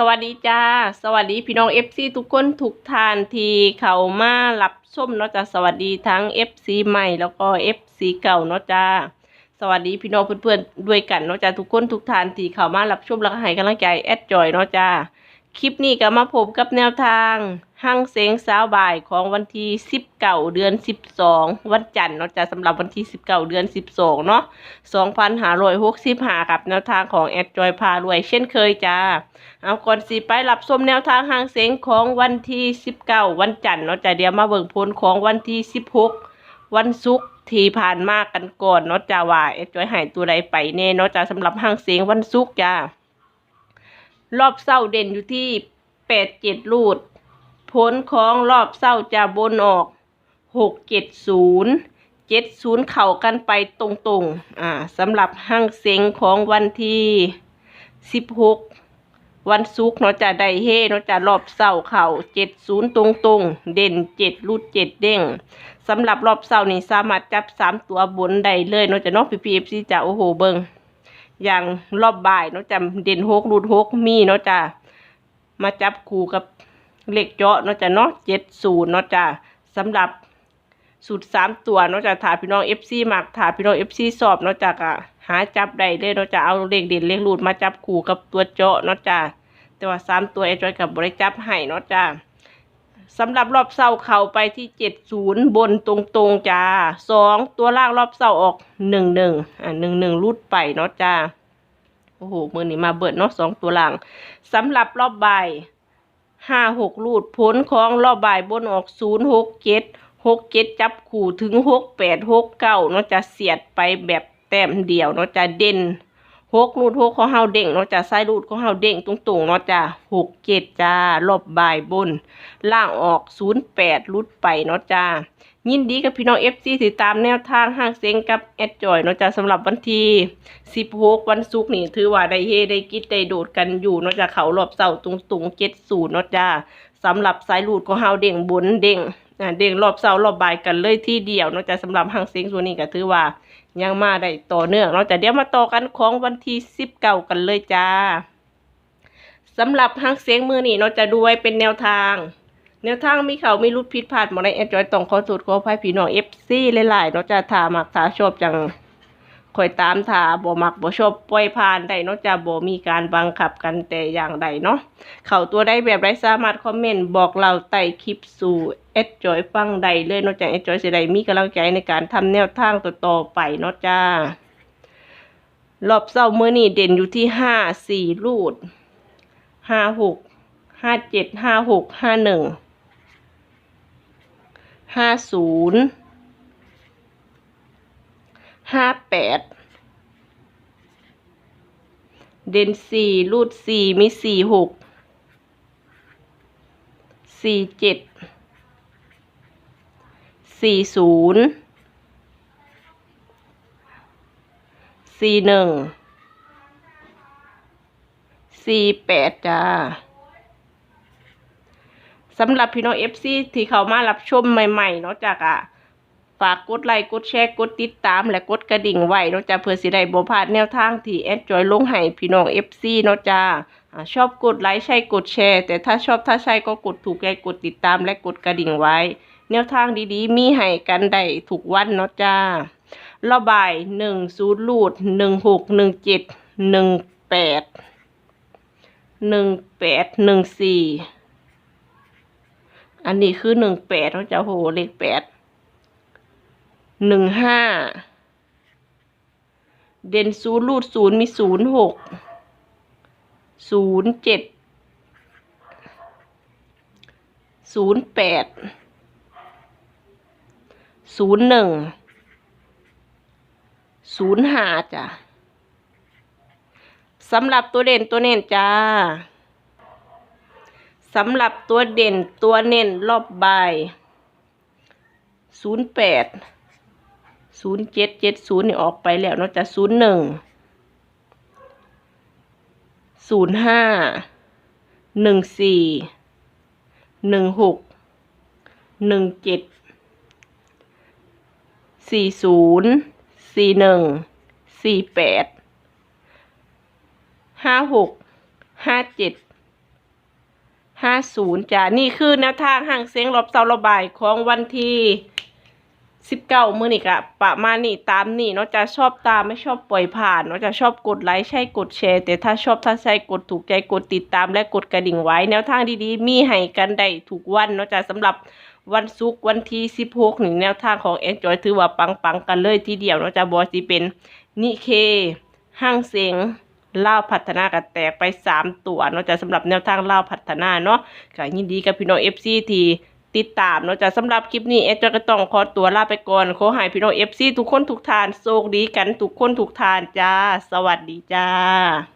สวัสดีจ้า สวัสดีพี่น้อง FC ทุกคนทุกท่านที่เข้ามารับชมเนาะจ้าสวัสดีทั้ง FC ใหม่แล้วก็ FC เก่าเนาะจ้าสวัสดีพี่น้องเพื่อนๆด้วยกันเนาะจ้าทุกคนทุกท่านที่เข้ามารับชมแล้วก็ให้กำลังใจแอดจอยเนาะจ้าคลิปนี้ก็มาพบกับแนวทาง ห้างเสียงสาวบ่ายของวันที่19เก้าเดือน12วันจันทร์เนาะจ้าสำหรับวันที่19เก้าเดือน12เนาะ2,565กับแนวทางของแอดจอยพารวย เช่นเคยจ้าเอาก่อนสิไปรับชมแนวทางหางเสียงของวันที่19วันจันทร์เนาะจ้ะเดี๋ยวมาเบิ่งผลของวันที่16วันศุกร์ที่ผ่านมากันก่อนเนาะจ้าว่าเอ็ดจอยหายตัวใดไปแน่เนาะจ้าสำหรับหางเสียงวันศุกร์จ้ารอบเศร้าเด่นอยู่ที่87ลูด ผลของรอบเศร้าจะบนออก670 70เจ็ดศูนย์เข้ากันไปตรงๆ อ่าสำหรับหางเสียงของวันที่16วันศุกร์เนาะจะได้เฮเนาะจะรอบเสาร์เข่าเจ็ดศูนย์ตรงตรงๆ เด่นเจ็ดรูดเจ็ดเด้งสำหรับรอบเสาร์นี่สามารถจับสามตัวบนได้เลยเนาะจะนาะพีพีเอฟซีจะโอ้โหเบิงอย่างรอบบ่ายเนาะจะเด่นหกรูดหกมีเนาะจะมาจับคู่กับ เลขเจาะเนาะจะเนาะเจ็ดศูนย์เนาะจะสำหรับสูตรสามตัวเนาะจะถาพี่น้องเอฟซีมักถาพี่น้องเอฟซีสอบเนาะจะก็หาจับได้เลยเนาะจะเอาเลขเด่นเลขรูดมาจับคู่กับตัวเจาะเนาะจ้ะแต่ว่าสามตัวไอ้จอยกับบริจับให้เนาะจ้าสำหรับรอบเสาเข้าไปที่เจ็ดศูนย์บนตรงๆจ้าสองตัวล่างรอบเสาออกหนึ่งหนึ่งอ่าหนึ่งหนึ่งรูดไปเนาะจ้าโอ้โหมือนี้มาเบิดเนาะสองตัวล่างสำหรับรอบใบา ห้าหกลูดผลของรอบบ่ายบนออกศูนย์หกเจ็ดหกเจ็ดจับขู่ถึงหกแปดหกเก้าเนาะจะเสียดไปแบบแต้มเดียวเนาะจะเด่นหกรูดหกของเฮาเด้งเนาะจ้ะไส้รูดของเฮาเด้งตรงๆเนาะจ้ะหกเจ็ดจ้ารอบบ่ายบน ล่างออกศูนย์แปดรูดไปเนาะจ้า ยินดีกับพี่น้องเอฟซีติดตามแนวทางห้างเซ็งกับแอดจอยเนาะจ้ะสำหรับวันที่สิบหกวันศุกร์นี่ถือว่าได้เฮได้กิดได้โดดกันอยู่เนาะจ้ะเขารอบเสาตรงๆเจ็ดศูนย์เนาะจ้าสำหรับสายรูดของเฮาเด้งบนเด้งเด้งรอบเสารอบบ่ายกันเลยที่เดียวเนาะจ้ะสำหรับห้างเซ็งส่วนนี้ก็ถือว่ายังมาได้ต่อเนื่องเนาะแต่เดี๋ยวมาต่อกันของวันที่สิบเก้ากันเลยจ้าสำหรับฮักเสียงมือนี่เนาะจะดูไว้เป็นแนวทาง แนวทางมีเขามีรุดผิดพลาดหมาในแอดจอยต้องขอสูตรขออภัยพี่น้องเอฟซีหลายๆเนาะจะถามักถาชอบจังคอยตามถาบ่มักบ่ชอบปล่อยผ่านได้เนาะจะบ่มีการบังคับกันแต่อย่างใดเนาะเขาตัวได้แบบไรสามารถคอมเมนต์บอกเราใต้คลิปสู่เอดจอยฟังใดเลยเนอกจากเอดจอยสิได้มีกำลังใจในการทำแนวทางต่อๆไปเนาะจ้ารอบเศร้ามือนี่เด่นอยู่ที่ห้าสี่รูดห้าหกห้าเจ็ดห้าหกห้าหนึ่ง ห้าศูนย์ห้าแปดเด่นสี่รูดสี่มีสี่หกสี่เจ็ดสี่ศูนย์สี่หนึ่งสี่แปดจ้า สำหรับพี่น้องเอฟซีที่เขามารับชมใหม่ๆเนาะจากอะฝากกดไลค์กดแชร์กดติดตาม และกดกระดิ่งไว้เนาะจ้าเพื่อสิได้บ่พลาดแนวทางที่แอดจอยลงให้พี่น้อง FC เนาะจ้าชอบกดไลค์ใช่กดแชร์ แต่ถ้าชอบถ้าใช่ก็กดถูกใจกดติดตามและกดกระดิ่งไว้ แนวทางดีๆ มีให้กันได้ทุกวันเนาะจ้าระบายหนึ่งศูนย์ลูดหนึ่งหกหนึ่งเจ็ดหนึ่งแปดหนึ่งแปดหนึ่งสี่ อันนี้คือหนึ่งแปดเนาะจ้าโหเลขแปดหนึ่งห้าเด่นศูนย์รูดศูนย์มีศูนย์หกศูนย์เจ็ดศูนย์แปดศูนย์หนึ่งศูนย์ห้าจ้ะสำหรับตัวเด่นตัวเน้นจ้า สำหรับตัวเด่นตัวเน้นรอบบ่ายศูนย์แปดศูนย์เจ็ดเจ็ดศูนย์นี่ออกไปแล้วเนอกจากศูนย์หนึ่งศูนย์ห้าหนึ่งสี่หนึ่งหกหนึ่งเจ็ดสี่ศูนย์สี่หนึ่งสี่แปดห้าหกห้าเจ็ด ห้าศูนย์จ้ะนี่คือแนวทางห่างเสียงรอบเสาระบายของวันที่สิบเก้ามื้อนี่กะประมาณนี้ตามนี่เนาะจะชอบตามไม่ชอบปล่อยผ่านเนาะจะชอบกดไลค์ใช่กดแชร์ แต่ถ้าชอบถ้าใช่กดถูกใจกดติดตามและกดกระดิ่งไว้ แนวทางดีๆ มีให้กันได้ทุกวันเนาะจะสำหรับวันศุกร์วันที่สิบหกหนึ่งแนวทางของ Enjoy ถือว่าปังๆกันเลยทีเดียวเนาะจะบอสิเป็นนิเคห้างเสียง เล่าพัฒนากับแตกไปสามตัวเนาะจะสำหรับแนวทางเล่าพัฒนาเนาะก็ยินดีกับพี่น้อง FC ที่ติดตามเนาะจะสำหรับคลิปนี้เอจก็ต้องขอตัวลาไปก่อนขอให้พี่น้อง FC ทุกคนทุกทานโชคดีกันทุกคนทุกทานจ้า สวัสดีจ้า